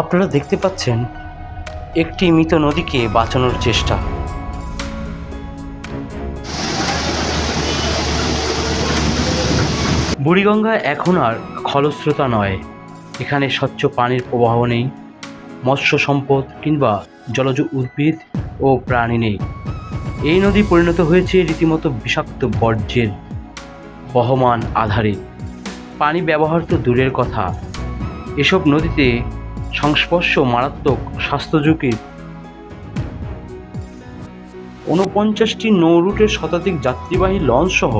আপনারা দেখতে পাচ্ছেন একটি মৃত নদীকে বাঁচানোর চেষ্টা। বুড়িগঙ্গা এখন আর খলস্রোতা নয়। এখানে স্বচ্ছ পানির প্রবাহ নেই, মৎস্য সম্পদ কিংবা জলজ উদ্ভিদ ও প্রাণী নেই। এই নদী পরিণত হয়েছে রীতিমতো বিষাক্ত বর্জ্যের বহমান আধারে। পানি ব্যবহার তো দূরের কথা। এসব নদীতে সংস্পর্শ মারাত্মক স্বাস্থ্য ঝুঁকির ঊনপঞ্চাশটি নৌ রুটের শতাধিক যাত্রীবাহী লঞ্চ সহ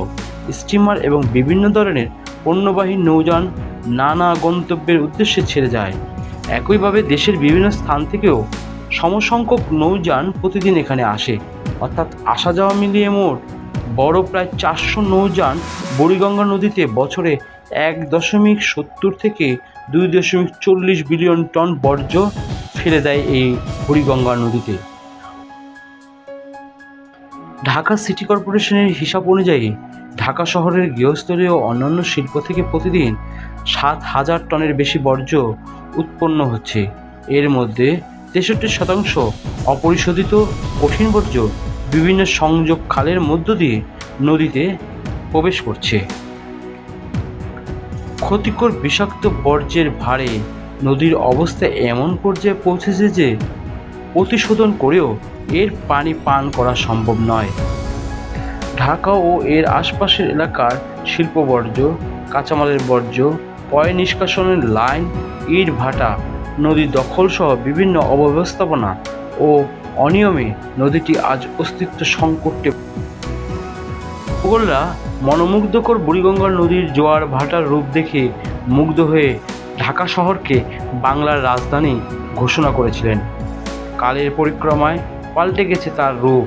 স্টিমার এবং বিভিন্ন ধরনের পণ্যবাহী নৌযান নানা গন্তব্যের উদ্দেশ্যে ছেড়ে যায়। একইভাবে দেশের বিভিন্ন স্থান থেকেও সমসংখ্যক নৌযান প্রতিদিন এখানে আসে। অর্থাৎ আসা যাওয়া মিলিয়ে মোট বড় প্রায় চারশো নৌযান বুড়িগঙ্গা নদীতে বছরে এক দশমিক সত্তর থেকে দুই দশমিক চল্লিশ বিলিয়ন টন বর্জ্য ফেলে দেয় এই বুড়িগঙ্গা নদীতে। ঢাকা সিটি কর্পোরেশনের হিসাব অনুযায়ী ঢাকা শহরের গৃহস্থলী ও অন্যান্য শিল্প থেকে প্রতিদিন সাত হাজার টনের বেশি বর্জ্য উৎপন্ন হচ্ছে। এর মধ্যে তেষট্টি শতাংশ অপরিশোধিত কঠিন বর্জ্য বিভিন্ন সংযোগ খালের মধ্য দিয়ে নদীতে প্রবেশ করছে। ক্ষতিকর বিষাক্ত বর্জ্যের ভারে নদীর অবস্থা এমন পর্যায়ে পৌঁছেছে যে প্রতিশোধন করেও এর পানি পান করা সম্ভব নয়। ঢাকা ও এর আশপাশের এলাকার শিল্প বর্জ্য কাঁচামালের বর্জ্য, পয় নিষ্কাশনের লাইন, ইট ভাটা, নদী দখলসহ বিভিন্ন অব্যবস্থাপনা ও অনিয়মে নদীটি আজ অস্তিত্ব সংকটে ভূগোলরা মনোমুগ্ধকর বুড়িগঙ্গা নদীর জোয়ার ভাটার রূপ দেখে মুগ্ধ হয়ে ঢাকা শহরকে বাংলার রাজধানী ঘোষণা করেছিলেন। কালের পরিক্রমায় পাল্টে গেছে তার রূপ।